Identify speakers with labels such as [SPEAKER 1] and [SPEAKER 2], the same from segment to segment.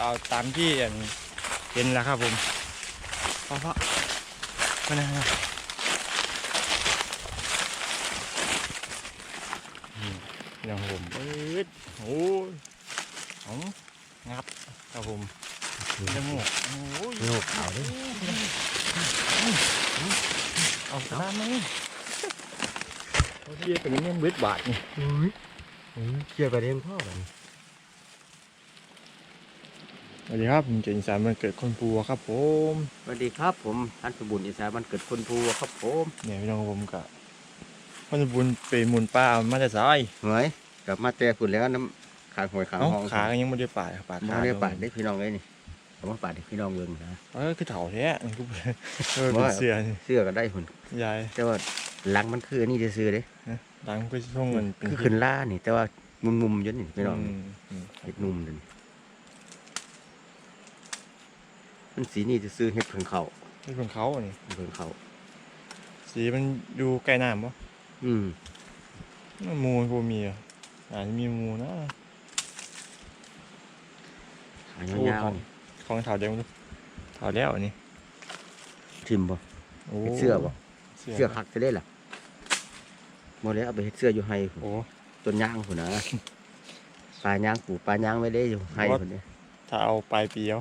[SPEAKER 1] เอาตามที่เห็นแล้วครับผมเพราะเพราะมานะนะอย่างผมปื๊ดโอ้ยเอางับครับผมจมูกโอ้ย
[SPEAKER 2] โยกเอาดิ
[SPEAKER 1] เอาตามไหมเอาเทียบกันนี่มันเบ็ดบาทนี่
[SPEAKER 2] เคลียร์ประเด็นพ่อกัน
[SPEAKER 1] สวัสดีครับผมเจนสามวันเกิดคนปัวครับผม
[SPEAKER 2] สวัสดีครับผมท่านสมบุญอิสานวันเกิดคนภูครับผม
[SPEAKER 1] เนี่ยพี่น้องผมกับคนบุญไปหมุนป้าเอามาแต่สาย
[SPEAKER 2] เหมยกลับมาแต่ฝุ่นแล้วน้ำขาหวยขา
[SPEAKER 1] เอ้า
[SPEAKER 2] ห้อง
[SPEAKER 1] ขาก็ยังไม่ได้ปาดปาด
[SPEAKER 2] มา
[SPEAKER 1] ขา
[SPEAKER 2] ได้ปาดได้พี่น้องเลยนี่เอามาปาดให้พี่น้องเบิ่งนะ
[SPEAKER 1] เออคือเถ่าแท้นี่กูเออเป็นเสือนี่
[SPEAKER 2] เสื้อก็ได้หุ่น
[SPEAKER 1] ยาย
[SPEAKER 2] แต่ว่าหลังมันคืออันนี่จะซื้อๆเด้
[SPEAKER 1] ดังก็ช่วงมันเป็น
[SPEAKER 2] คือขึ้นล่านี่ แต่ว่ามุมๆอยันนี่พี่น้อง
[SPEAKER 1] อืมอืม
[SPEAKER 2] เห็ดนุ่มเลย มันสีนี่จะซื้อเห็ดเพิ่งเขา
[SPEAKER 1] นี่เป็นเขาอันนี้
[SPEAKER 2] เพิ่งเขา
[SPEAKER 1] สีมันอยู่ใกล้น้ำปะ
[SPEAKER 2] อืม
[SPEAKER 1] มันมูมันบ่มีอะอาจจะมีมูนะ
[SPEAKER 2] ขายาวๆนี่
[SPEAKER 1] ของเถ่าเดียวมั้งเถ่าแล้วอันนี้
[SPEAKER 2] ทิมบ่
[SPEAKER 1] โอ้
[SPEAKER 2] เฮ็ดเสื้อบ่
[SPEAKER 1] เสื้อ
[SPEAKER 2] เสื้อคักจะได้ล่ะโมเลยเอาไปเฮ็ดเสื้ออยู่ให้พุ่น
[SPEAKER 1] โอ้
[SPEAKER 2] ต้นยางพุ่นนะ ปลายางปลูกปลายางไว้ได้อยู่ให้พุ่นเนี่ย
[SPEAKER 1] ถ้าเอาปลายปีเอา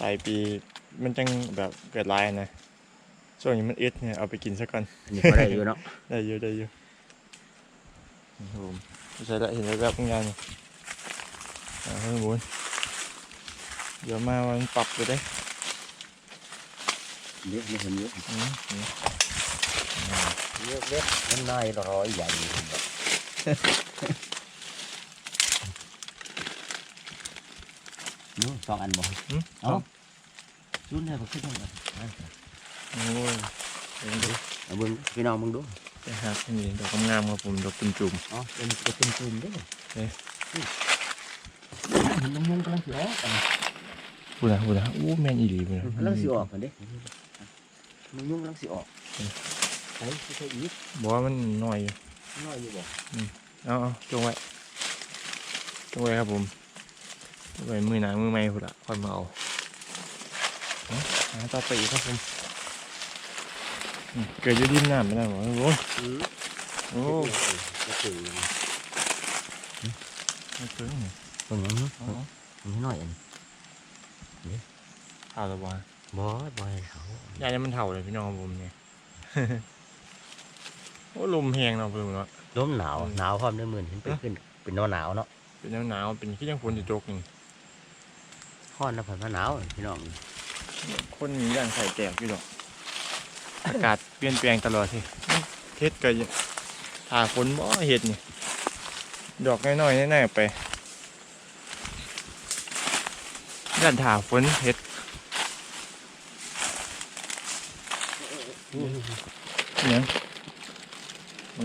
[SPEAKER 1] ปลายปีมันจังแบบเกิดลายนะช่วงนี้มันอึดเนี่ยเอาไปกินซะก่อน
[SPEAKER 2] อันนี้ก็ได้อยู่เนาะ
[SPEAKER 1] ได้เยอะได้เยอะครับผมไม่ใช่ละเห็นแล้วแบบงานนี่อ่าเพื่อนบุญเดี๋ยวมาวันปรับไปได้
[SPEAKER 2] เยอะไม่เห็นเยอะ
[SPEAKER 1] อืมอืม
[SPEAKER 2] เยอะเล็กน้ำน้อยร้อยใหญ่ นแบบนู้นสองอันบ่
[SPEAKER 1] อืม
[SPEAKER 2] เอ้ารุ่นไหนบ่ขึ้นได้บ่
[SPEAKER 1] โอ้ยเดี๋ยวดู
[SPEAKER 2] เอาเบิ่งพี่น้องมึงดู
[SPEAKER 1] ไปหาอันนี้ดอกงามๆครับผมดอกจุ่ม
[SPEAKER 2] อ๋อเป็นเป็นเป็นจุ่มเด้อ
[SPEAKER 1] เอ๊ะ
[SPEAKER 2] เห็นน้ำมุงกำลังสิออกอันนี้
[SPEAKER 1] ๆพูดนะพูดนะอู้แม่นอีหลีพูดนะ
[SPEAKER 2] กำลังสิออกกันเด้มันยุ่งกำลังสิออกใช่ใช่อีก
[SPEAKER 1] บอกว่ามันน้อยอยู่
[SPEAKER 2] น้อยอยู่บ่
[SPEAKER 1] เอาเอาจงไว้จงไว้ครับผมจง ไว้มือหนามือไม่พูดละค่อยมาเอาเอาหาต่อไปอีกครับผมอืมเกิดอยู่ดินน้ำไม่ได้บอกโอ้ย
[SPEAKER 2] อืม
[SPEAKER 1] โอ้
[SPEAKER 2] ก็คือ
[SPEAKER 1] ไม่ถึง
[SPEAKER 2] ตรงนี้
[SPEAKER 1] อ๋อ
[SPEAKER 2] นี่น้อยอัน
[SPEAKER 1] เท่าตะวัน
[SPEAKER 2] บ่บ่ให้เขา
[SPEAKER 1] ยายนี่มันเท่าเลยพี่น้องผมเนี่ยโอ้ลมแหงเนาะเพิ่งเนาะ
[SPEAKER 2] ลมหนาวหนาวพร้อมด้วยมือเห็นเป็นขึ้นเป็นหนาวหนาวเนาะ
[SPEAKER 1] เป็นหนาวๆเป็นขี้ยังฝนจะตกนี่
[SPEAKER 2] ฮ้อนนะผ่านหนาวพี่น้อง
[SPEAKER 1] คนมีอย่างใส่แตกอยู่ดอก อากาศเปลี่ยนแปลงตลอดสิเฮ็ดก็ยังถ้าฝนบ่เฮ็ดนี่ดอกน้อยๆแน่ๆไปด้านถาฝนเฮ็ดเนี่ย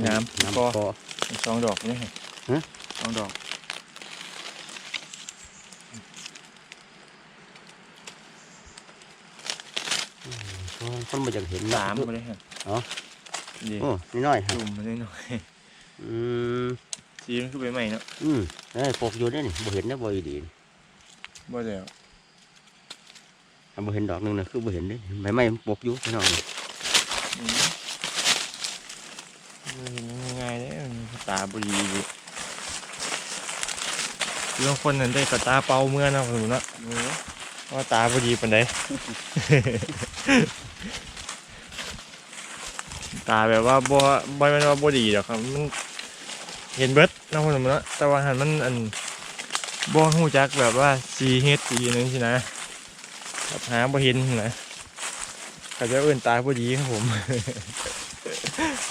[SPEAKER 1] งาม
[SPEAKER 2] น้ำ
[SPEAKER 1] ก็
[SPEAKER 2] ก็
[SPEAKER 1] สองดอกนี่
[SPEAKER 2] ฮะ
[SPEAKER 1] สองดอก
[SPEAKER 2] คนบ่อยากเห็น
[SPEAKER 1] สามมาเลยฮะ
[SPEAKER 2] อ๋อ
[SPEAKER 1] ดี
[SPEAKER 2] โอ้นี่น้อยฮะ
[SPEAKER 1] จุ่มมาเลยหน่อย
[SPEAKER 2] อืม
[SPEAKER 1] สีมันคือใบใหม่เนาะ
[SPEAKER 2] อืมเอ้ยปกอยู่เด้นี่บ่เห็นนะบ่ดี
[SPEAKER 1] บ่แล้ว
[SPEAKER 2] ถ้าบ่เห็นดอกหนึงน่ะคือบ่เห็นเด้ใบไม้มันปกอยู่พี่น้อง
[SPEAKER 1] อืมบ่เห็นง่ายๆเด้มันตาบ่ดีดิคือบางคนนั่นได้กับตาเป่าเมื่อเนาะผมเนาะว่าตาบ่ดีปานใด ตาแบบว่าบ่บ่แม่นว่าบ่ดีดอกครับ มัน เห็นเบิดเนาะผมเนาะแต่ว่าหันมันอันบ่ฮู้จักแบบว่าสีเฮ็ดสีนั่นสินะแบบหาบ่เห็นนะก็จะเอิ้นตาบ่ดีครับผม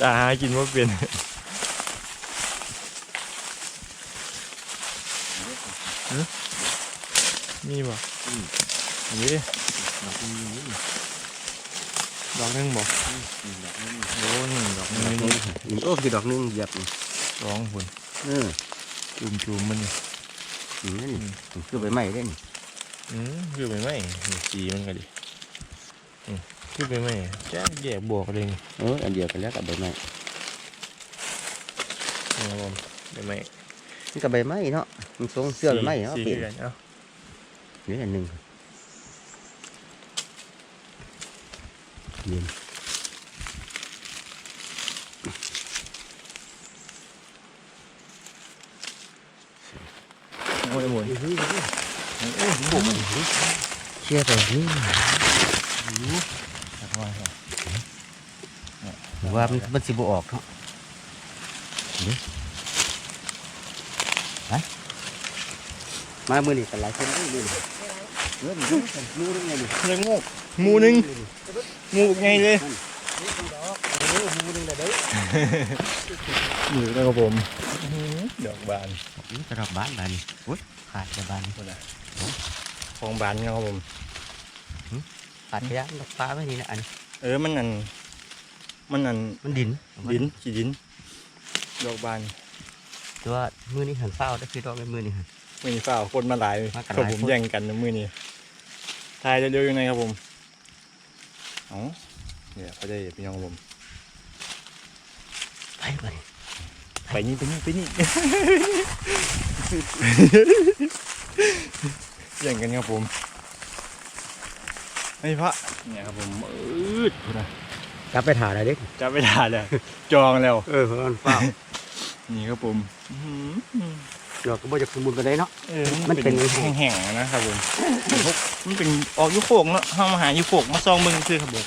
[SPEAKER 1] ตาหากินบ่เป็นหึมีบ่อั ดอกหนึงบ่
[SPEAKER 2] ดอกนึง
[SPEAKER 1] โอ้หนึ่งดอกหนึง
[SPEAKER 2] ดอกนึ
[SPEAKER 1] นี่
[SPEAKER 2] งนี่โอ้คือดอกนึงเหยียบนี่
[SPEAKER 1] สองพุ่น
[SPEAKER 2] เออ
[SPEAKER 1] จุ่มๆมันนี่
[SPEAKER 2] นี่นี่คือใบไม้เด้นี่
[SPEAKER 1] อืมคือไปไหมนี่สีมันก็ดิอืมคือไปไหมแจ๊กแยกบวกเลยนี่
[SPEAKER 2] เอออันเดียวกันแล้วกับใบไม้
[SPEAKER 1] นะครับผมไปไหม
[SPEAKER 2] นี่กับใบไม้เนาะมันทรงเสื้อใบไม้เนาะ
[SPEAKER 1] สี
[SPEAKER 2] เปลี่ยน
[SPEAKER 1] สีกันเอ้า
[SPEAKER 2] นี่อันหนึ่ง เย็น
[SPEAKER 1] โอ้ยหมุน
[SPEAKER 2] เชื่อไปนี่ว่ามันมันสิบออกเนาะนี่ไปมามือนี่กันหลายคนเลยมือนี่เออมือมือได้ไงนี่
[SPEAKER 1] เลยงกหมูหนึง หมูไงเลย
[SPEAKER 2] เออมือนึงได้เด้อ
[SPEAKER 1] อยู่นะครับผมดอกบาน
[SPEAKER 2] นี่กระดอกบานบานนี่โอ้ยขาดกระบานนี่
[SPEAKER 1] ของบานนะครับผม
[SPEAKER 2] ขาดขยะดอกปลาไว้นี่นะอันนี้
[SPEAKER 1] เออมันอัน มันอัน
[SPEAKER 2] มันดิน
[SPEAKER 1] ดินขี้ดิน ดอกบาน
[SPEAKER 2] แต่ว่ามือนี่หันเฝ้าได้คือดอกในมือนี่หัน
[SPEAKER 1] มือนี้ฝ้าวคนมาหลาย
[SPEAKER 2] มากัน
[SPEAKER 1] ครับ
[SPEAKER 2] หลาย
[SPEAKER 1] ผม
[SPEAKER 2] คน
[SPEAKER 1] แย่งกันนะมือนี้ทายเร็วๆยังไงครับผมเอ๋อเนี่ยเขาจะพี่น้องครับผม
[SPEAKER 2] ไปไป
[SPEAKER 1] ไปนี่ไปนี่ไปนี่แย่งกันครับผมไอ้พระเนี่ยครับผมอืดพูดนะ
[SPEAKER 2] กลับไปถ่ายอะไรเด็ก
[SPEAKER 1] จะไปด่าเลยจองแล้ว
[SPEAKER 2] เออมันเฝ้า
[SPEAKER 1] นี่ครับผมอื้อหือ
[SPEAKER 2] ดอกก็บ่จะสมบูรณ์กันได้เนาะ
[SPEAKER 1] เออ
[SPEAKER 2] มันเป็น
[SPEAKER 1] แห้งๆนะครับผมมันเป็นออกยุโคกเนาะห้ามาหายุโคกมาซองเบิ่งคือครับผม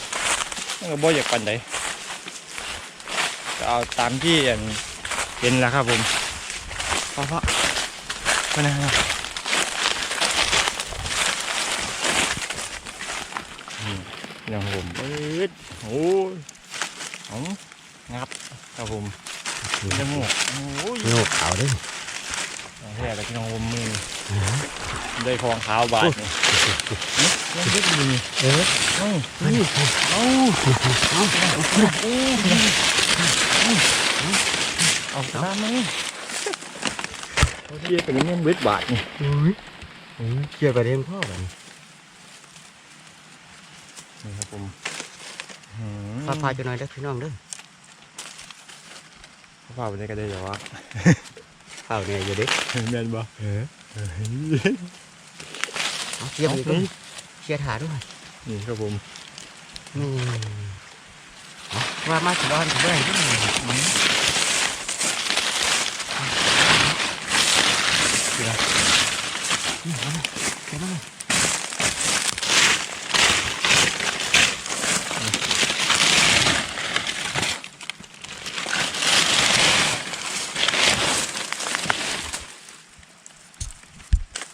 [SPEAKER 1] มันก็บ่อยากปันใดก็เอาตามที่อันเห็นแล้วครับผมเพราะเพราะมานะครับนี่อย่างผมเอิดโอ้ยเอางับครับผมจมูกโอ้ย
[SPEAKER 2] โยกขาวเด้
[SPEAKER 1] แค่แต่พี่น้องผมมือนี่ได้ของขาวบาทนี่นี่ยังเล็กอยู่นี่
[SPEAKER 2] เออ
[SPEAKER 1] เอ้า
[SPEAKER 2] นี่
[SPEAKER 1] เอ้าเอาตามมานี่เอาที่เป็นเงี้ยเวทบาทนี่
[SPEAKER 2] อุ้ยอุ้ยเกี่ยวไปเรื่องพ่อแบบ
[SPEAKER 1] นี่ครับผม
[SPEAKER 2] พาพาจะหน่อยได้อพี่น้องเด้อ
[SPEAKER 1] พาไปได้ก็ได้แต่ว่า
[SPEAKER 2] เฝ้าเนี่ยอยู่เด็ก
[SPEAKER 1] แม่นบ่
[SPEAKER 2] เออเอาเกี่ยวไปด้วยเชียร์ถาด้วย
[SPEAKER 1] นี่ครับผม
[SPEAKER 2] นี่เอาว่ามาสิบ้านสิบ้านที่นี่เดี๋ยวนี่มาเลยเดี๋ยวมาเลย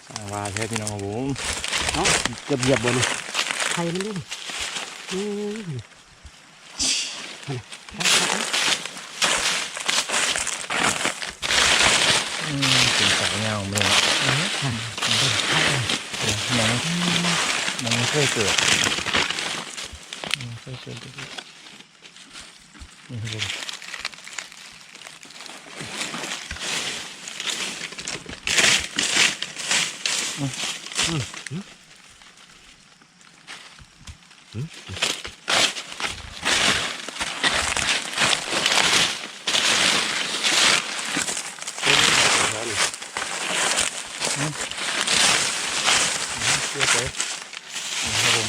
[SPEAKER 1] สร้างว่า แท้พี่น้องครับผม
[SPEAKER 2] เนาะเกือบเหยียบบนใครมันด้วยนี่นี่
[SPEAKER 1] อืมเป็นสายเงาเลยมองมองไม่เคยเกิดไม่เคยเกิดนี่ครับผม เชื่อไปนะครับผม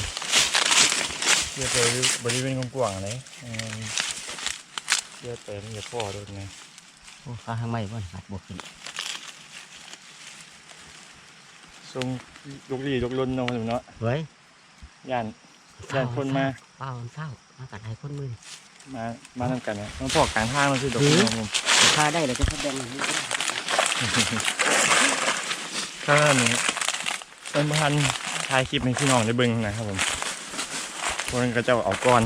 [SPEAKER 1] เชื่อไปบริเวณกว้างๆเลยอืมเชื่ อไปมันจะพ่อด้วยไง
[SPEAKER 2] โอ้ข้าข้างไม่บ่นหัดบวกขึ้น
[SPEAKER 1] ทรงยกลียกล้นเนาะผมเนาะ
[SPEAKER 2] เฮ้ย
[SPEAKER 1] ย่านย่านคนมา
[SPEAKER 2] เฝ้าเฝ้ามากัดให้คนมือ
[SPEAKER 1] มามาทำกันนะต้องพอกกลางทางมันคือดอกพี่น้องผม
[SPEAKER 2] พาได้เลยก็แสดงอย่างนี้
[SPEAKER 1] ถ้าหนึ่งเป็นพันถ่ายคลิปให้พี่น้องได้เบิ่งนะครับผมพวกนั้นก็จะเอาก้อน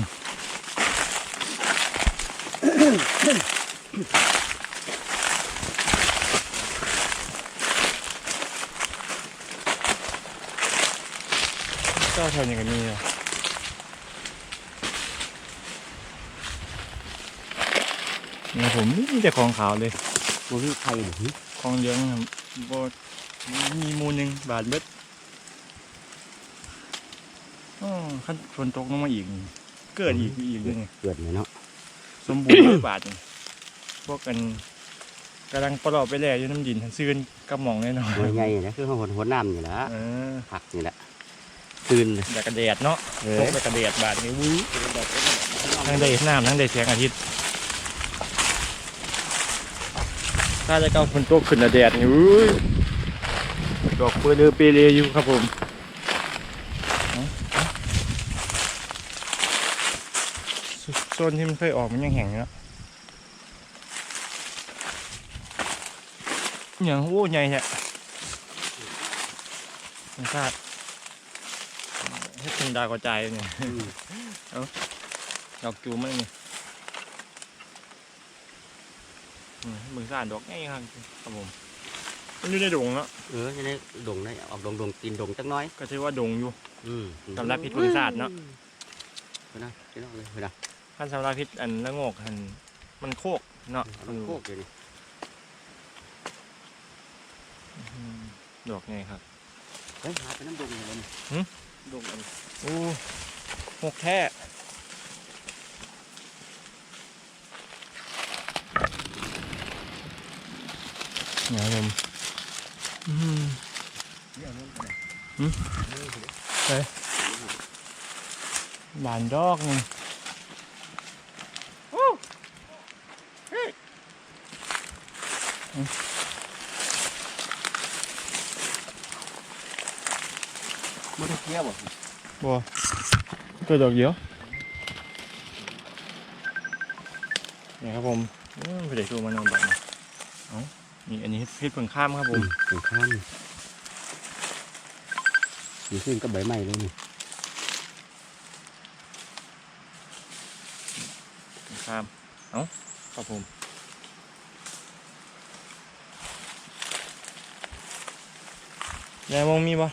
[SPEAKER 1] ก็แถวนี้ก็มีอยู่นี่ผมมีแต่ของขาวเลย
[SPEAKER 2] บุรีไทยหรือ
[SPEAKER 1] ของเยอะนะครับบ่มีมูลหนึ่งบาทเบ็ดอ๋อขั้นฝนตกลงมาอีกนี่เกิดอีกอีกเลยนี่
[SPEAKER 2] เกิดเลยเนาะ
[SPEAKER 1] สมบูรณ์ร้อยบาทนี่พวกกันกำลังปลอบไปแล่อยู่น้ำดินทันซื่นกระหม่องแน่นอน
[SPEAKER 2] หัวใหญ่นะคือเขาหัวหัวน้ำนี่แหละ
[SPEAKER 1] เออ
[SPEAKER 2] ผักนี่แหละตื่นเลย
[SPEAKER 1] แต่กระเดียดเนาะ
[SPEAKER 2] เอ
[SPEAKER 1] ต
[SPEAKER 2] อก
[SPEAKER 1] แต่กระเดียดบาดนี้วุ้ยทั้งได้น้ำทั้งได้แสงอาทิตย์ถ้าจะเก้าฝนตกขึ้นกระเดียดนี่วุ้ยดอกเปลือยเปเรยอยู่ครับผมเอาเอา โซนที่มันเคยออกมันยังแห้งอยู่เนาะอหย่างโอ้ใหญ่แท้ไม่ทราบให้เป็นดาวกระจายเนี่ย
[SPEAKER 2] อืม
[SPEAKER 1] ดอกจูมันนี่อืมมึงสานดอกง่ายครับครับผมมันอยู่ในดงเนาะ
[SPEAKER 2] เออจะได้ดงได้ออกดงดงตีนดงจักหน้อย
[SPEAKER 1] ก็ถือว่าดงอยู่
[SPEAKER 2] อืม
[SPEAKER 1] สำหรับพิษบึงศาสตร์เนาะ
[SPEAKER 2] เห็นนะเห็นนะเลยเห็นนะ
[SPEAKER 1] พันสำราพิษอันละโงกอันมันโคกเนาะ
[SPEAKER 2] มันโคกอยู่นี่
[SPEAKER 1] อืมดอกไงครับ
[SPEAKER 2] เฮ้ยหาไปน้ำดงเลย
[SPEAKER 1] หึ
[SPEAKER 2] ดงอัน
[SPEAKER 1] โอ้หกแท้เนี่ยครับผมอืม
[SPEAKER 2] เนี่ยมันไปไหน
[SPEAKER 1] หึ
[SPEAKER 2] เออ
[SPEAKER 1] บานดอกนี่อืม
[SPEAKER 2] มันได้เที่ยว บ่
[SPEAKER 1] บัวเกิดดอกเดียวนี่ครับผมอืมไปเด็กดูมันนอนแบบนี้เอ้านี่อันนี้เพชรเพิ่งข้ามครับผ
[SPEAKER 2] อื
[SPEAKER 1] ม
[SPEAKER 2] มถึงข้ามอยู่ขึ้นก็ใบไม้เลยนี่
[SPEAKER 1] เพิ่งข้าม เอ้าครับผมยายมองมีปะ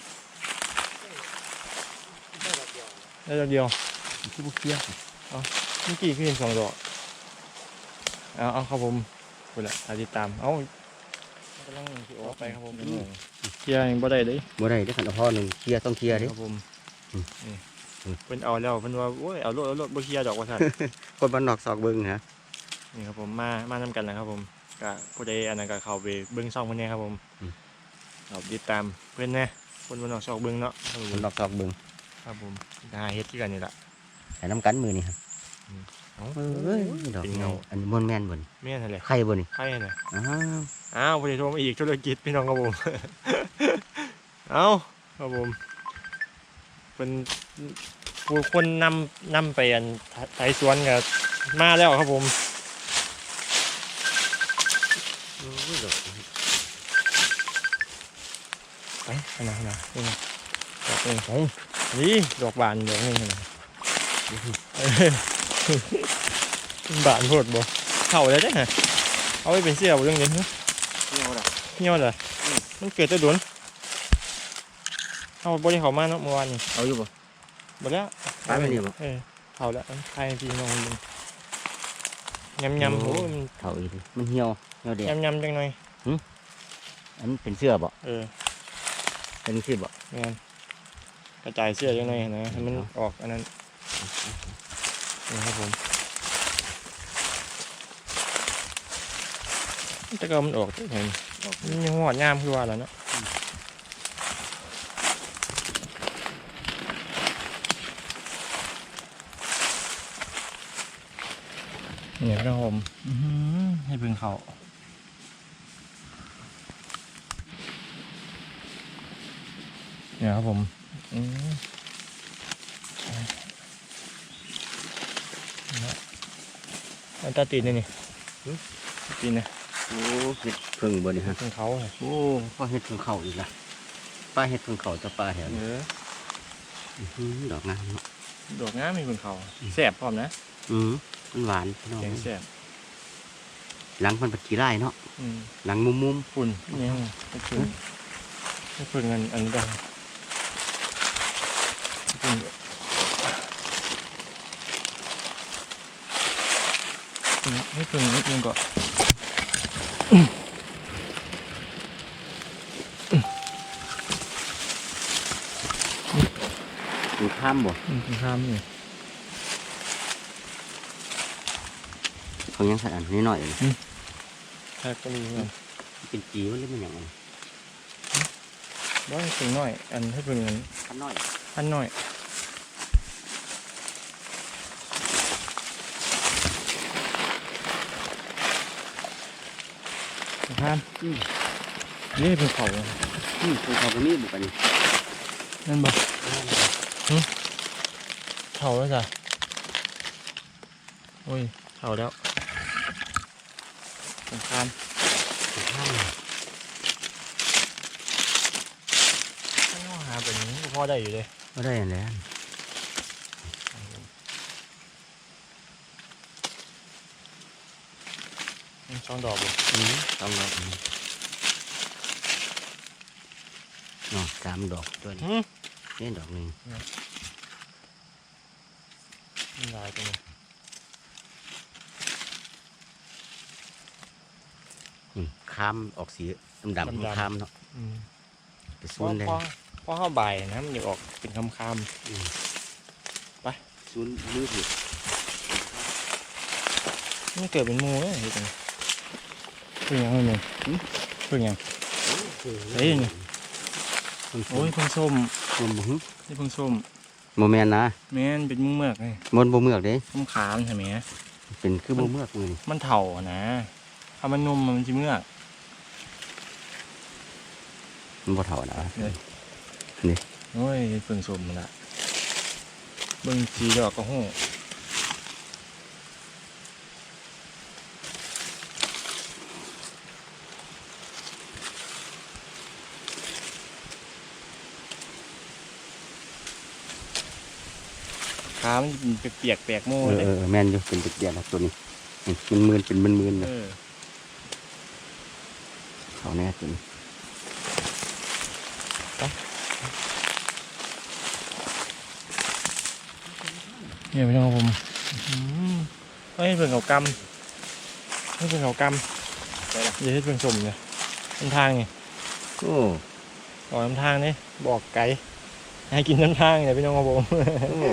[SPEAKER 1] ได้ดอกเดียว
[SPEAKER 2] ที่บุกเที่ยว
[SPEAKER 1] เมื่อกี้คือเห็นสองดอกเอาเอาครับผมคุละอาติดตาม เอากำลังสิออกไปครับผมเป็นหนึ่งเคลียร์ยังบ่ได้เลย
[SPEAKER 2] บ่ได้ได้ขันเอาพ่อหนึ่งเคลียร์ต้องเคลียร์ดิ
[SPEAKER 1] ครับผม
[SPEAKER 2] อืม
[SPEAKER 1] นี่
[SPEAKER 2] อืม
[SPEAKER 1] เพิ่นเอาแล้วเพิ่นว่าโอ้ยเอารถเอารถบ่เคลียร์ดอกว่าซั่น
[SPEAKER 2] คนบ้านนอกซอกเบิ้งฮะ
[SPEAKER 1] นี่ครับผมมามานำกันนะครับผมก็ผู้ใดอันนั้นก็เข้าไปเบิ่งช่องเพิ่นแหน่ครับผมเอาติดตามเพิ่นแหน่คนบ่นอกชอกเบิ่งเนาะครับผ
[SPEAKER 2] คน
[SPEAKER 1] ม
[SPEAKER 2] นอกซอกเบิ้ง
[SPEAKER 1] ครับผมหาเฮ็ดคือกันนี่ล่ะ
[SPEAKER 2] ให้น้ำกันมือนี่ครับ
[SPEAKER 1] เอ้า
[SPEAKER 2] เอ้ยดอก
[SPEAKER 1] เป็น
[SPEAKER 2] เงา
[SPEAKER 1] เงา
[SPEAKER 2] อันนี้มวนแม่นบ่น
[SPEAKER 1] แม่นนั่นแหละ
[SPEAKER 2] ไข่บ่นี่
[SPEAKER 1] ใครนั่นแหละ
[SPEAKER 2] อ้าว
[SPEAKER 1] อ้าวผู้ใดโทรมาอีกธุรกิจพี่น้องครับผม เอ้าครับผม เป็นผู้คนนำนำไปอันไถสวนกับมาแล้วครับผม
[SPEAKER 2] โอ้ยดอก
[SPEAKER 1] ไปขนาดนะนี่นะดอกหนึ่งของ นี่ดอกบานดอกหนึ่งนะเอ้ยบานโพดบ่เข่าแล้วจ้ะฮะเอาไปเป็นเสื้อบ่เรื่องเด่นเนอะ
[SPEAKER 2] เที่ยวดอก
[SPEAKER 1] เหี่ยวเหรอมันเกิดจะโดนเอาบ่ได้เข้ามาเนาะเมื่อวานนี่
[SPEAKER 2] เอาอยู่บ่
[SPEAKER 1] หมดแล้ว
[SPEAKER 2] ตายไปนี่บ่
[SPEAKER 1] เออเผาแล้วใครพี่น้องมึงยำยำ
[SPEAKER 2] โอ้
[SPEAKER 1] โอ้ยมัน
[SPEAKER 2] เท่าอีกทีมันเหี่ยวเหี่ยวแดด
[SPEAKER 1] ยำยำจังหน่อย
[SPEAKER 2] อันนเป็นเสื้อบ่
[SPEAKER 1] เออ
[SPEAKER 2] เป็นเสื้อบ่
[SPEAKER 1] แม่น กระจายเสื้อจังหน่อยนะให้มันออกอันนั้นนี่ครับผมแต่ก็มันออกที่เห็นมันยังหอดยามคือว่าแล้วเนาะเนี่ยครับผมอื้อหือให้พึ่งเขา เนี่ยครับผมอืมนะมันตาตีนนี่นี่ตีนนะ
[SPEAKER 2] โอ้เห็ดเพิ่งบ่นี่ฮะ
[SPEAKER 1] เป็นเขาเลย
[SPEAKER 2] โอ้พ่อเห็ดเพิ่งเข้าอีกละป้าเห็ดเพิ่งเข้าจะปลาแถว
[SPEAKER 1] เอ
[SPEAKER 2] นี้
[SPEAKER 1] อ
[SPEAKER 2] อื้อหือดอกงามเนาะ
[SPEAKER 1] ดอกงามมีเป็นเขาแสบพร้อมนะ
[SPEAKER 2] อืมมันหวานพี่น้อง
[SPEAKER 1] แกงแสบ
[SPEAKER 2] หลังมันปัดขี้ไร่เนาะ
[SPEAKER 1] อืม
[SPEAKER 2] หลังมุมมุม
[SPEAKER 1] ฝุ่นนี่ไม่พึ่งไม่พึ่งอันอันนี้ได้ไม่พึ่ง อืมไม่พึ่งไม่พึ่งก็
[SPEAKER 2] ๆดูข้ามบ่
[SPEAKER 1] อืมพึ่งข้ามนี่
[SPEAKER 2] เขายังใส่อันนี้หน่อยเลย
[SPEAKER 1] แพ็กก็มีเงิน
[SPEAKER 2] เป็นจีมันหรือมันอย่างไร
[SPEAKER 1] ว่าถึงหน่อย อันให้เป็นเงิน
[SPEAKER 2] ขันน้อย
[SPEAKER 1] อันหน่อย ท่าน
[SPEAKER 2] อืม
[SPEAKER 1] นี่เป็นเขาเลย
[SPEAKER 2] อืมตัวเขาก็มีบุกอันนี้
[SPEAKER 1] นั่นบ่เขาแล้วจ้ะโอ้ยเขาแล้วสงคราม
[SPEAKER 2] ข้าง
[SPEAKER 1] ต้องหาแบบนี้ก็พอได้อยู่เลย
[SPEAKER 2] ก็ได้อันแล้ว
[SPEAKER 1] ช่ องดอกเลย
[SPEAKER 2] อืมสองดอกนี่เนาะสามดอกตัวนี้
[SPEAKER 1] หืม
[SPEAKER 2] นี่ดอกหนึ่ง
[SPEAKER 1] นี่ลายตัวนี้
[SPEAKER 2] อืมข้ามออกสีดำๆข้ามเนาะ
[SPEAKER 1] อืม
[SPEAKER 2] ไป
[SPEAKER 1] เพ
[SPEAKER 2] ซู
[SPEAKER 1] ราะ
[SPEAKER 2] นเลย
[SPEAKER 1] เพราะเพราะเข้าใบายนะมันจะออกเป็นคำค
[SPEAKER 2] อืม
[SPEAKER 1] ไป
[SPEAKER 2] ซูนมือถือำ
[SPEAKER 1] มันเกิดเป็นหมูเลยเห็น ไหมเพิ่งยังไม่มีเพิ่งยังเฮ้ยนี่
[SPEAKER 2] คนโอ้
[SPEAKER 1] โอ้ย
[SPEAKER 2] ย
[SPEAKER 1] เพิ่งส้ม
[SPEAKER 2] คนบ่ฮึ
[SPEAKER 1] นี่เพิ่งส้ม
[SPEAKER 2] โมแมนนะ
[SPEAKER 1] แม่นเป็นมุ้งเมือกเลย
[SPEAKER 2] มันบ่เมือกเด้
[SPEAKER 1] ต้มขามใช่ไหม
[SPEAKER 2] เป็นคือบ่เมือกมือนี่
[SPEAKER 1] มันเถาอะนะถ้ามันนุ่มมันจะเมือก
[SPEAKER 2] มันบ่เท่านะ
[SPEAKER 1] โอ้ยเพิ่งส้มมันละเบิ่งสีดอกก็หู ขามันเป็นเปียกๆแปลกโม่
[SPEAKER 2] เออ
[SPEAKER 1] เลย
[SPEAKER 2] เออแม่นอยู่เป็นเด็กๆนะตัวนี้นี่มันมืนเป็นมันมืนๆนะ
[SPEAKER 1] เออ
[SPEAKER 2] เขาแน่ตัวนี้
[SPEAKER 1] เนี่ยพี่น้องผมอื้อหือเฮ้ยเพิ่งเขากำให้เพิ่งเขากำอย่าให้เพิ่งสมเนี่ยน้ำทางไง
[SPEAKER 2] โอ้
[SPEAKER 1] บอกน้ำทางนี่บอกไก่ให้กินน้ำทางเนี่ยพี่น้องครับผม
[SPEAKER 2] โอ้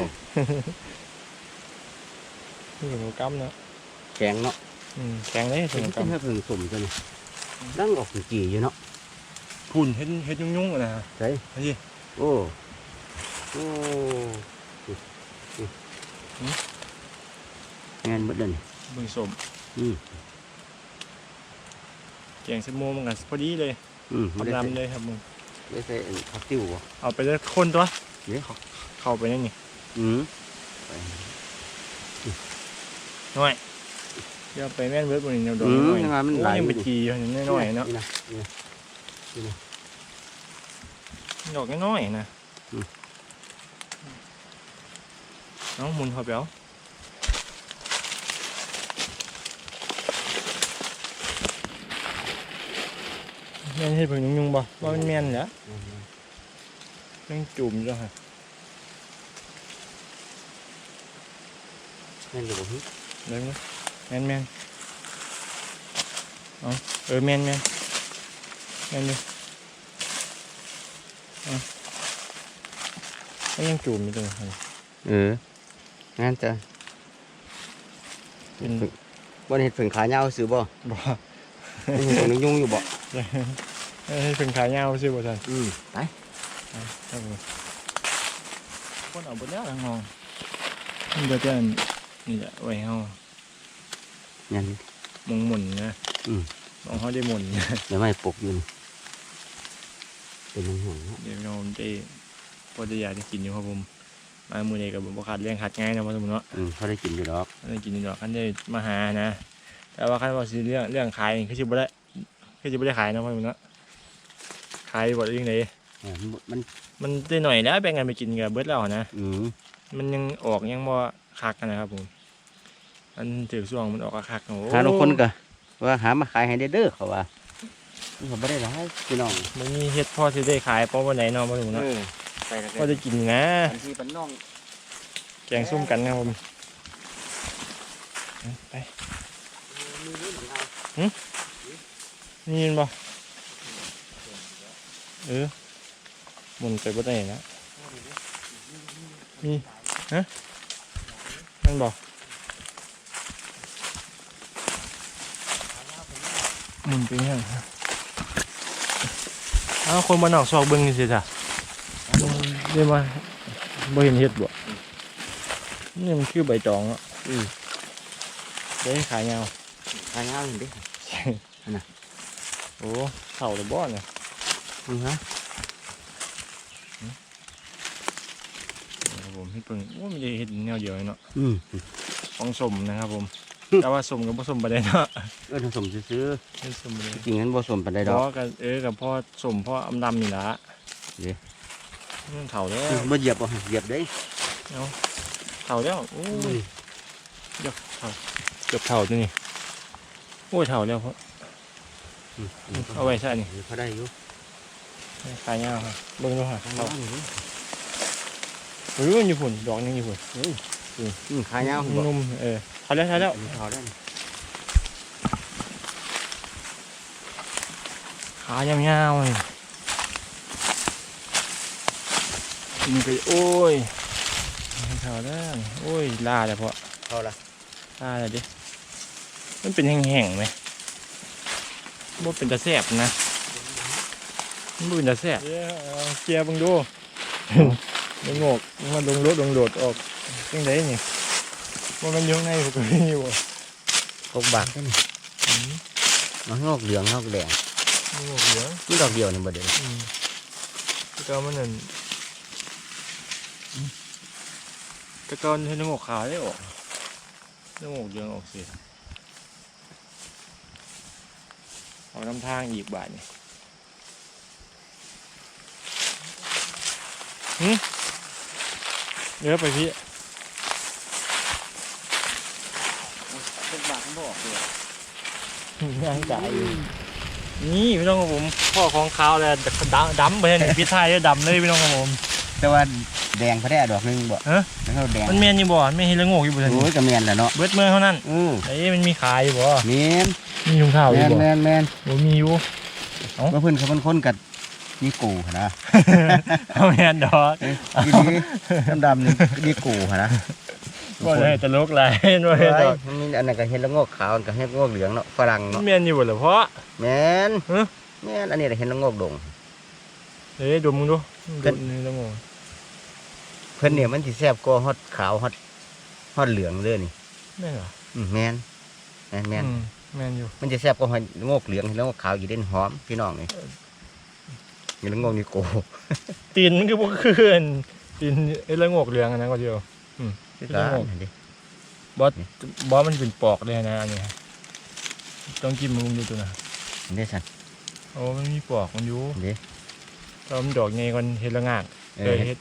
[SPEAKER 1] เพิ่งเขากำเนาะ
[SPEAKER 2] แข็งเนาะ
[SPEAKER 1] อืมแข็งเลย
[SPEAKER 2] เป็
[SPEAKER 1] เพิ่
[SPEAKER 2] น
[SPEAKER 1] งเขา
[SPEAKER 2] ขึ้น
[SPEAKER 1] กำ
[SPEAKER 2] ให้เพิ่งสมตัวนี้ดังออกเป็นกี่อยู่เนาะ
[SPEAKER 1] พุ่นเฮ็ดเฮ็ดยุ่งๆอะนะ
[SPEAKER 2] ใช่
[SPEAKER 1] เฮ้ย
[SPEAKER 2] โอ้โอ้งานหมดเลยนี่
[SPEAKER 1] เพิ่งสม
[SPEAKER 2] อืม
[SPEAKER 1] แกงเสโมมันกันพอดีเลย
[SPEAKER 2] อืมไม่ได้
[SPEAKER 1] ลำ
[SPEAKER 2] ใส่
[SPEAKER 1] ๆเลยครับมึง
[SPEAKER 2] ไม่ได้ใส่อันผักติ้วบ่
[SPEAKER 1] เอาไปเลยคนตัว
[SPEAKER 2] เดี๋ยว
[SPEAKER 1] เข้าไปนั่นนี่
[SPEAKER 2] อืม
[SPEAKER 1] น้อยเดี๋ยวไปแม่นเบิร์ดบนนี้เดี๋ยวโดน
[SPEAKER 2] อืม
[SPEAKER 1] น้อย
[SPEAKER 2] ยังไงมัน
[SPEAKER 1] โอ้
[SPEAKER 2] หลาย
[SPEAKER 1] ยังไป
[SPEAKER 2] อยู่
[SPEAKER 1] ทีอยู่นี่น้อยๆเนาะ
[SPEAKER 2] นี่นะนี่นะ
[SPEAKER 1] ดอกน้อยๆนะ
[SPEAKER 2] อืม
[SPEAKER 1] น้องหมุนเขาเปล่าแม่นให้เพิ่งยุ่งๆบ่ว่ามันแม่นเหรอแม่งจุ่มจ้ะฮะ
[SPEAKER 2] แม่นอยู่บ่ฮึ
[SPEAKER 1] เดี๋ยวนะแม่นแม่นเอาเออแม่นแม่นแม่นอยู่เอาแล้วยังจุ่มอยู่ตรงนี้
[SPEAKER 2] เอองานจะ
[SPEAKER 1] เป็น
[SPEAKER 2] บ่ได้เห็ดฝิ่งขายาวซื้อบ่
[SPEAKER 1] บ่
[SPEAKER 2] เห็ดฝิ่งยุ่งอยู่บ่
[SPEAKER 1] ให้เป็นขายาวใช่บ่ท่าน
[SPEAKER 2] อืมไป
[SPEAKER 1] ครับผมคนเอาบนแล้วทางห้องมันก็จะ นี่แหละไว้เฮา
[SPEAKER 2] ยัน
[SPEAKER 1] มงหมุนนะ
[SPEAKER 2] อืม
[SPEAKER 1] มองเขาได้หมุนนะ
[SPEAKER 2] เดี๋ยวไม่ปลุกอยู่นี่เป็นมันห่วงเนาะ
[SPEAKER 1] เดี๋ยวเราได้พอจะอยากจะกินอยู่ครับผมมามือนี้กับบ่ขาดเลี้ยงขาดง่ายนะพ่อสมุนเนาะ
[SPEAKER 2] อืมเขาได้กินอยู่ดอก
[SPEAKER 1] ได้กินอยู่ดอกคันได้มาหานะ แต่ว่าคันว่าสิเรื่องเรื่องขายนี่คือสิบ่ได้คือสิบ่ได้ขายนะพ่อสมุนเนาะขายบ่ได้ยังไง
[SPEAKER 2] เออมันมัน
[SPEAKER 1] มันได้หน่อยแล้วแบ่งกันไปกินกับเบิดแล้วนะ
[SPEAKER 2] อืม
[SPEAKER 1] มันยังออกยังบ่คักกันนะครับผม อันถือช่วงมันออกคักๆโอ้
[SPEAKER 2] หาทุกคนก็ว่าหามาขายให้ได้เด้อเขาว่านี่เขาไม่ได้หลายพี่น้อง
[SPEAKER 1] มันมีเฮ็ดพ่อสิได้ขายเพราะวันไหนเนาะบ่รู้เนาะ
[SPEAKER 2] เออไปกัน
[SPEAKER 1] พอได้กินนะ
[SPEAKER 2] อันที่เป็นน้อง
[SPEAKER 1] แกงส้มกันนะครับผมไป
[SPEAKER 2] มีนี่เหมือนเอา
[SPEAKER 1] นี่เห็นบ่เออหมุนไปบ่ได้แล้วมีฮะนั่นบ่อื ห มุนไปเงี้ยอ้าวคนบ้านนอกซอกเบิ้งนี่สิจ้ะเรียกว่าบ่เห็นเห็ดบ่นี่มันคือใบตองอะ
[SPEAKER 2] อืม
[SPEAKER 1] ได้ขายยาว
[SPEAKER 2] ทางเงาเห็นดิ
[SPEAKER 1] โอ้เข่าหรือบ่เนี่ย
[SPEAKER 2] อือฮะ
[SPEAKER 1] ครับผมพี่เพิ่งโอ้มันจะเห็ดแนวเดียวเลยเนาะ
[SPEAKER 2] อืม
[SPEAKER 1] ของสมนะครับผม แต่ว่าสมกับผสมประเด็นเนาะ
[SPEAKER 2] เออผสมซื้อ
[SPEAKER 1] เป็นสมประเด็น
[SPEAKER 2] ๆจริงๆนั้นผสมปันไดด
[SPEAKER 1] เพ
[SPEAKER 2] อก
[SPEAKER 1] ราะกับเออกับพ่อสมพ่ออำดำนี่ละ
[SPEAKER 2] เดี๋ยว
[SPEAKER 1] มันเถ่าแล้ว
[SPEAKER 2] บ่เหยียบบ่เหยียบได้
[SPEAKER 1] เถ่าแล้วโอ้
[SPEAKER 2] อื
[SPEAKER 1] ย
[SPEAKER 2] ม
[SPEAKER 1] เกือบเถ่าเกือบเถ่าตัวนี้โอ้ยเถ่าแล้วเพราะ
[SPEAKER 2] อืม
[SPEAKER 1] เอาไว้ใช่นี่
[SPEAKER 2] เขาได้อยู่
[SPEAKER 1] ขายยาวครับเบิ่งดูค่ะ
[SPEAKER 2] ทาง
[SPEAKER 1] เถ่า
[SPEAKER 2] เงาอยู่
[SPEAKER 1] เฮ้ยมันอยู่ฝุ่นดอกนึงอยู่ฝุ่น
[SPEAKER 2] อืมขายาวบ่
[SPEAKER 1] นุ่มๆเออ เถ่าแล้วเถ่าแล้ว
[SPEAKER 2] เขาได้
[SPEAKER 1] ขายาวๆเลยนี่ก็โอ้ยเถ่าแล้วโอ้ยลาแล้วเพราะ
[SPEAKER 2] เขาละ
[SPEAKER 1] ลาแล้วดิมันเป็นแห้งๆไหมบ่เป็นตะแสบนะมันบ่เป็นตะแสบเกียร์บังดูมันงอกมันลงรถลงโดดออกยังไงนี่ ว่ามันอยุ่ข้างในผมก็ไม่อยู่บ่
[SPEAKER 2] กกบากได้นี่
[SPEAKER 1] อืม
[SPEAKER 2] มันงอกเหลืองงอกแดง
[SPEAKER 1] มันงอกเหลือง
[SPEAKER 2] นี่ดอกเดียวนี่บ่เด้อ
[SPEAKER 1] อืมแตะกอนมันนั่นแตะกอนเห็นงอกขาวได้ออกแล้วงอกเหลืองออกเสียเอานำทางอีกบาทนี่หึเดี๋ยวไปพี่
[SPEAKER 2] กก บากมันบ่ออกเลย
[SPEAKER 1] ย่างจ่ายนี่พี่น้องครับผมพ่อของขาวเลยดำดำไปเห็นพี่ไทยเลยดำเลยพี่น้องครับผม
[SPEAKER 2] แต่ว่าแดงพอได้ดอกหนึงบ่
[SPEAKER 1] ฮะ
[SPEAKER 2] แล้วเขาแดง
[SPEAKER 1] มันเมียนอยู่บ่ไม่เห็นละโงกอยู่บ่ทัน
[SPEAKER 2] โอ้ยก็แม่นแหละเนาะ
[SPEAKER 1] เบิดเมื่อเท่านั้น
[SPEAKER 2] อือ
[SPEAKER 1] ไอ้มันมีขายอยู่บ่
[SPEAKER 2] แม่น
[SPEAKER 1] มีถุงเท้าอ
[SPEAKER 2] แม่
[SPEAKER 1] ยู่
[SPEAKER 2] น
[SPEAKER 1] บ่
[SPEAKER 2] แม่นแม่น
[SPEAKER 1] บ่มีอยู่เอ้า
[SPEAKER 2] ว่าเพิ่นเขาเป็นคนกัดนี่กูหั่นนะ
[SPEAKER 1] เอาแม่นดอก
[SPEAKER 2] อีนี้ดำๆนี่นี่กูหั่นนะ
[SPEAKER 1] บ่ได้ตลกหลายบ่ได้ดอก
[SPEAKER 2] มันมีอันนั้นก็เห็นแล้วงอกขาวอันก็เห็นงอกเหลืองเนาะฝรั่ง
[SPEAKER 1] มัน
[SPEAKER 2] เนาะ
[SPEAKER 1] เมียนอยู่บ่ล่ะเพราะ
[SPEAKER 2] แม่น
[SPEAKER 1] ฮะ
[SPEAKER 2] แม่นอันนี้ก็เห็นแล้วงอกดง
[SPEAKER 1] เฮ้ยดมมึงดู
[SPEAKER 2] เพิ่
[SPEAKER 1] ด
[SPEAKER 2] น
[SPEAKER 1] มนี่ละโงก
[SPEAKER 2] เพิ่นเนี่ยมันสิแซ่บกว่าฮอดขาวฮอดฮอดเหลืองเด้อนี่
[SPEAKER 1] แม่นเหรอ
[SPEAKER 2] อืมแม่นแม่นแม่น
[SPEAKER 1] อืแม่นอยู่
[SPEAKER 2] มันจะแซ่บกว่าฮอดงอกเหลืองเห็นแล้วงอกขาวอยู่เด่นหอมพี่น้องนี่เห็นแล้วงอกนี่โก
[SPEAKER 1] ตีนมันคือบ่คืออันตีนไอ้ละโงกเหลืองอันนั้นก็เดียว
[SPEAKER 2] คือ
[SPEAKER 1] แล้วงอก
[SPEAKER 2] กันดิ
[SPEAKER 1] บอสบอสมันเป็นปอกเลยนะอันเนี้ยต้องกินมึงดูตัวนะ
[SPEAKER 2] เห็นได้สั่น
[SPEAKER 1] โอ้มันมีปอกมันอยู่
[SPEAKER 2] เด้
[SPEAKER 1] ตอนมันดอกไงก่อนเฮ็ดละงาก
[SPEAKER 2] เอ
[SPEAKER 1] เค
[SPEAKER 2] อย
[SPEAKER 1] เฮ็ด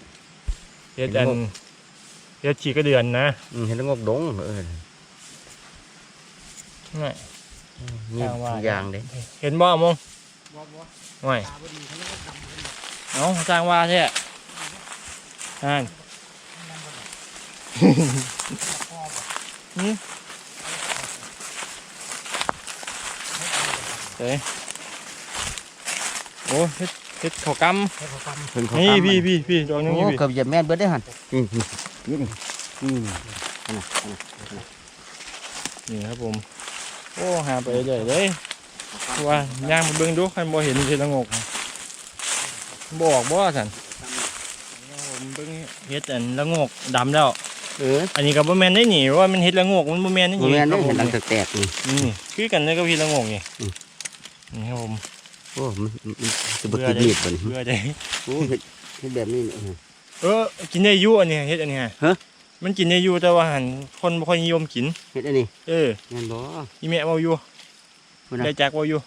[SPEAKER 1] เฮ็ด
[SPEAKER 2] เห็
[SPEAKER 1] อั
[SPEAKER 2] น
[SPEAKER 1] น
[SPEAKER 2] งอก
[SPEAKER 1] เฮ็ดฉีกกระเดือนนะ
[SPEAKER 2] อืมเห็นแล้วงอกดงเออ
[SPEAKER 1] นี่
[SPEAKER 2] มี
[SPEAKER 1] ทางว่า
[SPEAKER 2] อย่างเด้
[SPEAKER 1] เห็นบ่มง
[SPEAKER 3] บ่บ่
[SPEAKER 1] ไม่
[SPEAKER 3] ตาบ่ดีเขาเรียกว่าดำเลย
[SPEAKER 1] เอ้าสร้างว่าแท้อ่า น
[SPEAKER 3] พ่อบ่
[SPEAKER 1] หืมเฮ้ยโอ้เฮ็ดเฮ็ดข้าวก
[SPEAKER 3] ให้เขาฟัง
[SPEAKER 2] เพิ่นเขาำ
[SPEAKER 1] นี่
[SPEAKER 2] ตาม
[SPEAKER 1] พี่
[SPEAKER 2] มัน
[SPEAKER 1] พี่พี่ดอกหนึง
[SPEAKER 2] โอ้
[SPEAKER 1] นี่พี่
[SPEAKER 2] เกือบเหยียบแม่นเบิดได้อหั่นนี่นี่นี่นี่นี่อันน่ะอันน่ะอันน่ะ
[SPEAKER 1] นี่ครับผม โอ้หาไปเรื่อยเลยว่าย่างมาเบิ่งดูใครบ่เห็นเฮ็ดละงกบอกบ่สั่นผมเบิ่งเฮ็ดอันละงกดำแล้ว
[SPEAKER 2] เออ
[SPEAKER 1] อันนี้ก็บ่แม่นได้หนีว่ามันเฮ็ดละโงกมันบ่แม่นได้ห
[SPEAKER 2] บ่
[SPEAKER 1] นี
[SPEAKER 2] แม่น
[SPEAKER 1] ค
[SPEAKER 2] เด้
[SPEAKER 1] รับ
[SPEAKER 2] อ
[SPEAKER 1] ผ
[SPEAKER 2] เห็
[SPEAKER 1] ม
[SPEAKER 2] นดังแตกๆนี่
[SPEAKER 1] นี่คือกันเลยกับพี่ละโงกนี่
[SPEAKER 2] อืม
[SPEAKER 1] นี่ครับผม
[SPEAKER 2] โอ้มันมันสิบ่ติดมีดบ่นี่
[SPEAKER 1] เบื่อได้
[SPEAKER 2] โอ้เฮ็ดเฮ็ดแบบนี้นี่เออ
[SPEAKER 1] เออกินได้อยู่อันนี้เฮ็ดอันนี้ฮะ
[SPEAKER 2] ฮะ
[SPEAKER 1] มันกินได้อยู่แต่ว่าหันคนบ่ค่อยนิยมกิน
[SPEAKER 2] เฮ็ดอันนี้
[SPEAKER 1] เออ
[SPEAKER 2] แม่นบ่
[SPEAKER 1] อีแม่เว้าอยู่
[SPEAKER 2] บ่นะ
[SPEAKER 1] ได้จักเว้าอยู่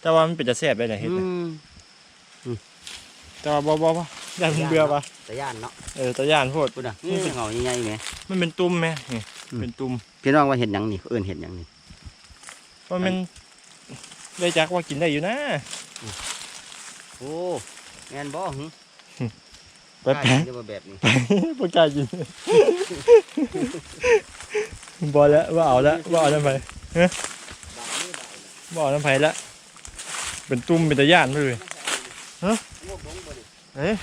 [SPEAKER 1] แต่ว่ามันเป็นจะแซ่บได้ล่ะเฮ็ด
[SPEAKER 2] อื
[SPEAKER 1] น่ะ
[SPEAKER 2] ม
[SPEAKER 1] แต่ว่าบ่บ่บ่ย่านมันเบื่อปะ
[SPEAKER 2] ตะย่านเนาะ
[SPEAKER 1] เออตะย่านโพด
[SPEAKER 2] พุ่นน่ะนี่เหงาใหญ่ๆแหม
[SPEAKER 1] มันเป็นตุ่มแม่นี่
[SPEAKER 2] อืม
[SPEAKER 1] เป็นตุ่ม
[SPEAKER 2] พี่น้องว่าเห็ดหยังนี่เอิ้นเห็ดหยังนี่
[SPEAKER 1] เพราะมันได้จักว่ากินได้อยู่นะ
[SPEAKER 2] โอ้แม่นบ่หึ
[SPEAKER 1] แป๊บ
[SPEAKER 2] กล้ากินได้บ่แบบนี้
[SPEAKER 1] ๆบ่กล้ากินบ่แล้วว่าเอาละว่าเอาน้ำไปบ่อน้ำไผ่ละเป็นตุ่มเป็นตะย่านไปเลย
[SPEAKER 2] งวกลงบ่นี่
[SPEAKER 1] เฮ้ย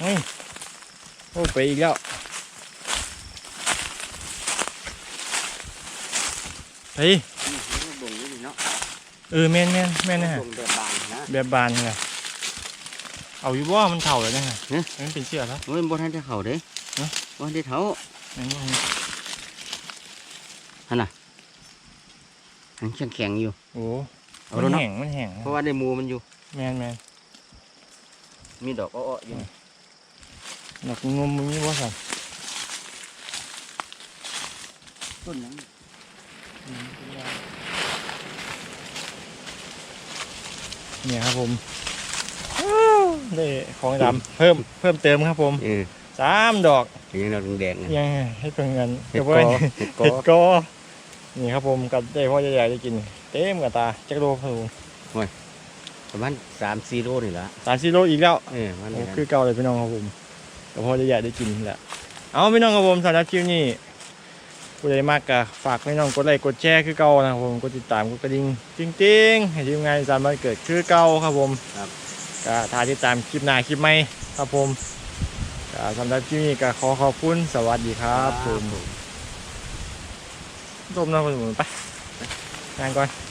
[SPEAKER 1] เฮ้ยโอ้ไปอีกแล้วเฮ้ย
[SPEAKER 2] งวกลงนี่เนาะ
[SPEAKER 1] เออแม่นแม่นแม่นนะฮะ
[SPEAKER 2] ส่งแบบบางนะ
[SPEAKER 1] แบบบานเลยเอาอยู่ว่ามันเข่าแล้วยังไงมันเป็นเชือกแล้ว
[SPEAKER 2] โอ้ยบ่ทันจะเข้าเด้บ่ทันได้เท่า
[SPEAKER 1] อัน
[SPEAKER 2] น่ะมันแข็งๆอยู่
[SPEAKER 1] โอ้มัน
[SPEAKER 2] แล้วเห้
[SPEAKER 1] งมันแห้ง
[SPEAKER 2] เพราะว่าในมูมันอยู่
[SPEAKER 1] แมนแมน
[SPEAKER 2] มีดอกอ้อๆอยู่
[SPEAKER 1] ดอกงมมันมีบ่สั่น
[SPEAKER 2] ต้นหยัง
[SPEAKER 1] เนี่ยครับผมได้ของดำเพิ่มเพิ่มเติมครับผม
[SPEAKER 2] เออ
[SPEAKER 1] สามดอก
[SPEAKER 2] ยังดอกแดงๆน่ะ
[SPEAKER 1] ยังให้เป็นเงิน
[SPEAKER 2] เห็ด
[SPEAKER 1] ก็
[SPEAKER 2] ก
[SPEAKER 1] บ่
[SPEAKER 2] อ
[SPEAKER 1] ได้
[SPEAKER 2] เห็ดกอ
[SPEAKER 1] เห็ดกอนี่ครับผมกับได้พ่อใหญ่ๆได้กิน เต็มกับตาจักโลครับผม
[SPEAKER 2] ประมาณ3-4โลนี่ล่ะ
[SPEAKER 1] สามสี่โลอีกแล้ว
[SPEAKER 2] เออมัน
[SPEAKER 1] โอ้
[SPEAKER 2] นี่
[SPEAKER 1] คือเก่าเลยพี่น้องครับผมกับพ่อใหญ่ๆได้กินแหละเอาพี่น้องครับผมสำหรับคลิปนี้ผู้ใดมากก็ฝากพี่น้องกดไลค์กดแชร์คือเก่านะครับผมกดติดตามกดกระดิ่งจริงๆให้ทีมงานสามารถเกิดคือเก่าครับผม
[SPEAKER 2] ครับ
[SPEAKER 1] ก็ถ้าติดตามคลิปหน้าคลิปใหม่ครับผมก็สำหรับคลิปนี้ก็ขอขอบคุณสวัสดีครับผมต้มน้ำมันไปงานก่อน